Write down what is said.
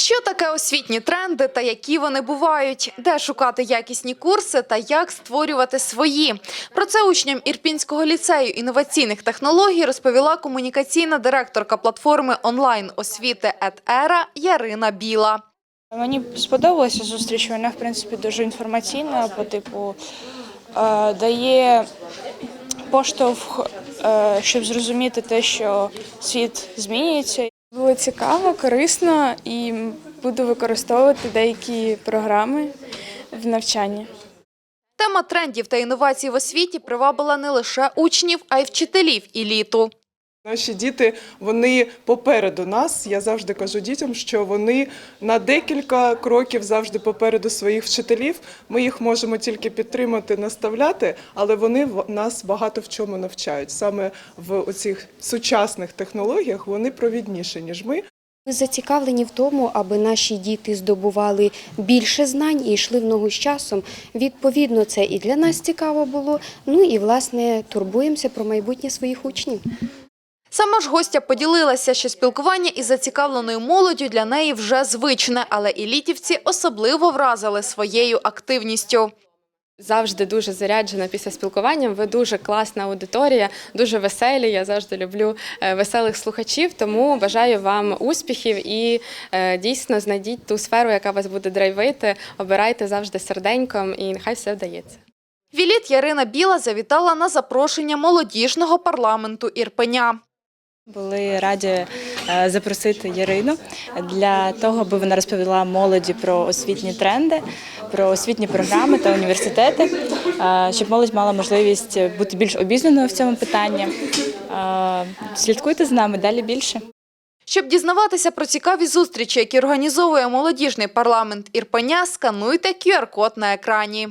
Що таке освітні тренди та які вони бувають? Де шукати якісні курси та як створювати свої? Про це учням Ірпінського ліцею інноваційних технологій розповіла комунікаційна директорка платформи онлайн освіти «Етера» Ярина Біла. Мені сподобалася зустріч. Вона в принципі дуже інформаційна, по типу е, дає поштовх, е, щоб зрозуміти те, що світ змінюється. Було цікаво, корисно і буду використовувати деякі програми в навчанні. Тема трендів та інновацій в освіті привабила не лише учнів, а й вчителів еліту. Наші діти вони попереду нас. Я завжди кажу дітям, що вони на декілька кроків завжди попереду своїх вчителів. Ми їх можемо тільки підтримати, наставляти, але вони нас багато в чому навчають. Саме в оцих сучасних технологіях вони провідніші ніж ми. Ми зацікавлені в тому, аби наші діти здобували більше знань і йшли в ногу з часом. Відповідно, це і для нас цікаво було. Ну і власне турбуємося про майбутнє своїх учнів. Сама ж гостя поділилася, що спілкування із зацікавленою молоддю для неї вже звичне, але елітівці особливо вразили своєю активністю. Завжди дуже заряджена після спілкування. Ви дуже класна аудиторія, дуже веселі. Я завжди люблю е, веселих слухачів. Тому бажаю вам успіхів і е, дійсно знайдіть ту сферу, яка вас буде драйвити. Обирайте завжди серденьком, і нехай все вдається. Віліт Ярина Біла завітала на запрошення молодіжного парламенту Ірпеня. Були раді е, запросити Ярину для того, аби вона розповіла молоді про освітні тренди, про освітні програми та університети, е, щоб молодь мала можливість бути більш обізнаною в цьому питанні. Е, Слідкуйте з нами далі більше. Щоб дізнаватися про цікаві зустрічі, які організовує молодіжний парламент Ірпеня, скануйте QR-код на екрані.